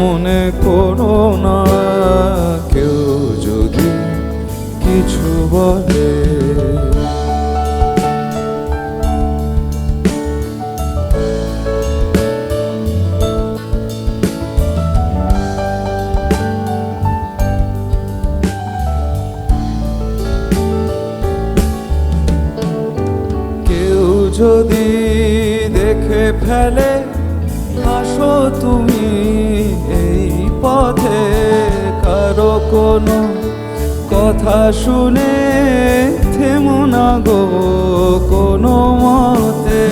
মনে করো না। কেউ যদি কিছু বলে। যদি দেখে ফেলে আসো তুমি পথে কারও কোনো কথা শুনে থেমো না গো কোনো মতে।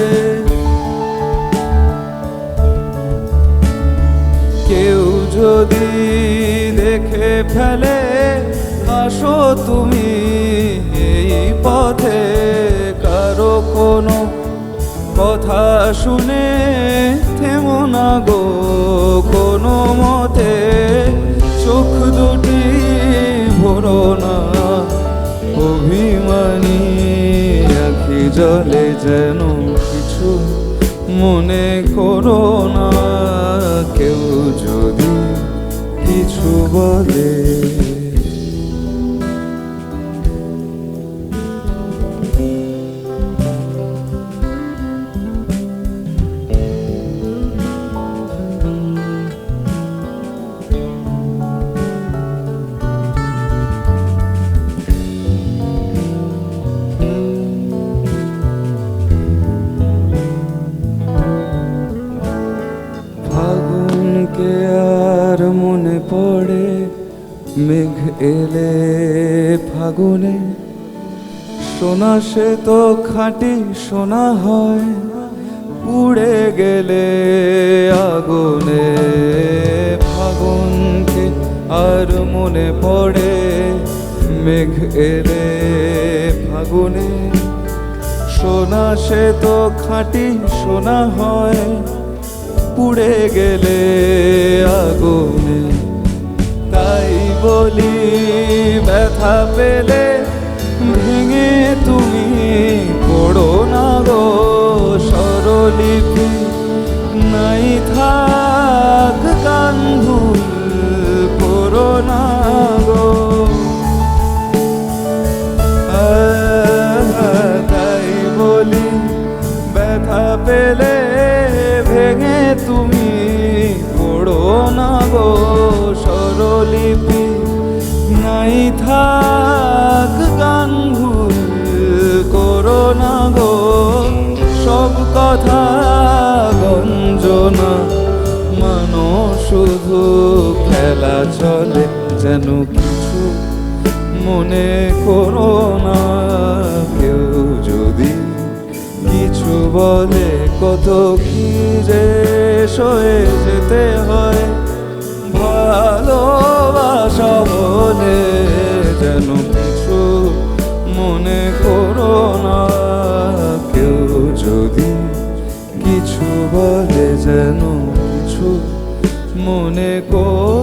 কেউ যদি দেখে ফেলে, আসো তুমি এই পথে। কারও কোনো কথা শুনে না অভিমানী আখি জলে যেন কিছু মনে করো না কেউ যদি কিছু বলে। আর মনে পড়ে মেঘ এলে ফাগুনে। সোনা সে তো খাঁটি সোনা হয় উড়ে গেলে আগুনে। ফাগুনকে আর মনে পড়ে মেঘ এলে ফাগুনে। সোনা সে তো খাঁটি সোনা হয়, পুড়ে গেলে পেলে ভেঙে তুমি পড়ো না গো স্বরলিপি। নাই থাক গান ভুল করো না গো। তাই বলি, ব্যথা পেলে ভেঙে তুমি পড়ো না গো স্বরলিপি। নাই থাক গান ভুল করো না গো। সব কথা গঞ্জনা, মানো শুধু খেলা চলে, যেন কিছু মনে করো না। কেউ যদি কিছু বলে, কত কি যে সয়ে যেতে হয়। ভালোবাসা যেন কিছু মনে করো না। কেউ যদি কিছু বলে যেন কিছু মনে করো